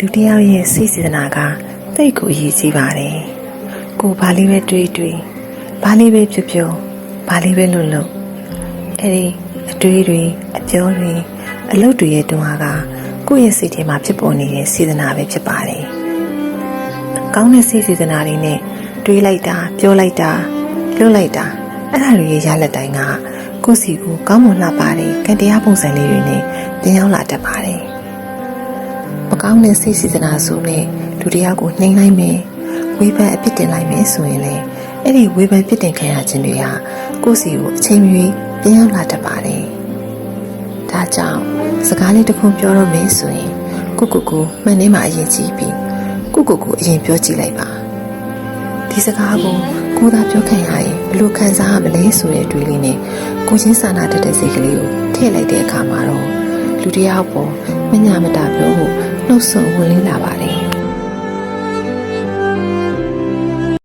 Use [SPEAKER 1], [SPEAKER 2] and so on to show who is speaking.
[SPEAKER 1] လူတစ်ယောက်ရဲ့စိတ်စေတနာကတိတ်ကိုအရေးကြီးပါတယ်ကိုဘာလေးပဲတွေးတွေးဘာလေးပဲပြောပြောဘာလေးပဲလုပ်လုပ်အဲ့ဒီအတွေးတွေအပြောတွေအလုပ်တွေရဲ့တွန်းအားကကိုယ့်ရဲ့စိတ်ထဲမှာဖြစ်ပေါ်နေတဲ့စေတနာပဲဖြစ်ပါတယ်ကောင်းတဲ့စိတ်စေတနာတွေနဲ့တွေးလိုက်တာပြောလိုက်တာလုပ်လိုက်တာအဲ့ဒါတွေရဲ့ရလက်တိုင်းကကိုယ့်စီကိုကောင်းမွန်လှပတဲ့ကံတရားပုံစံလေးတွေနဲ့တင်ရောက်လာတတ်ပါတယ် မကောင်းတဲ့စိတ်စေတနာဆိုနဲ့လူတစ်ယောက်ကိုနှိမ်လိုက်မယ်ဝေဖန်အပြစ်တင်လိုက်မယ်ဆိုရင်လေအဲ့ဒီဝေဖန်ပြစ်တင်ခံရခြင်းတွေဟာကိုယ့်စီကိုအချိန်မီပြန်ရောက်လာတတ်ပါတယ်။ဒါကြောင့်စကားလေးတစ်ခုပြောတော့မယ်ဆိုရင်ကိုကိုကိုမှန်နေမှအရင်ကြည့်ပြီးကိုကိုကိုအရင်ပြောကြည့်လိုက်ပါ။ဒီစကားကိုကိုသာပြောခံရရင်ဘယ်လိုခံစားရမလဲဆိုတဲ့အတွေ့အလေးနဲ့ကိုချင်းစာနာတတ်တဲ့စိတ်ကလေးကိုထည့်လိုက်တဲ့အခါမှာတော့လူတစ်ယောက်ပေါ်မညာမတာပြော ဖို့နှုတ်ဆုံဝင်လင်းလာပါတယ်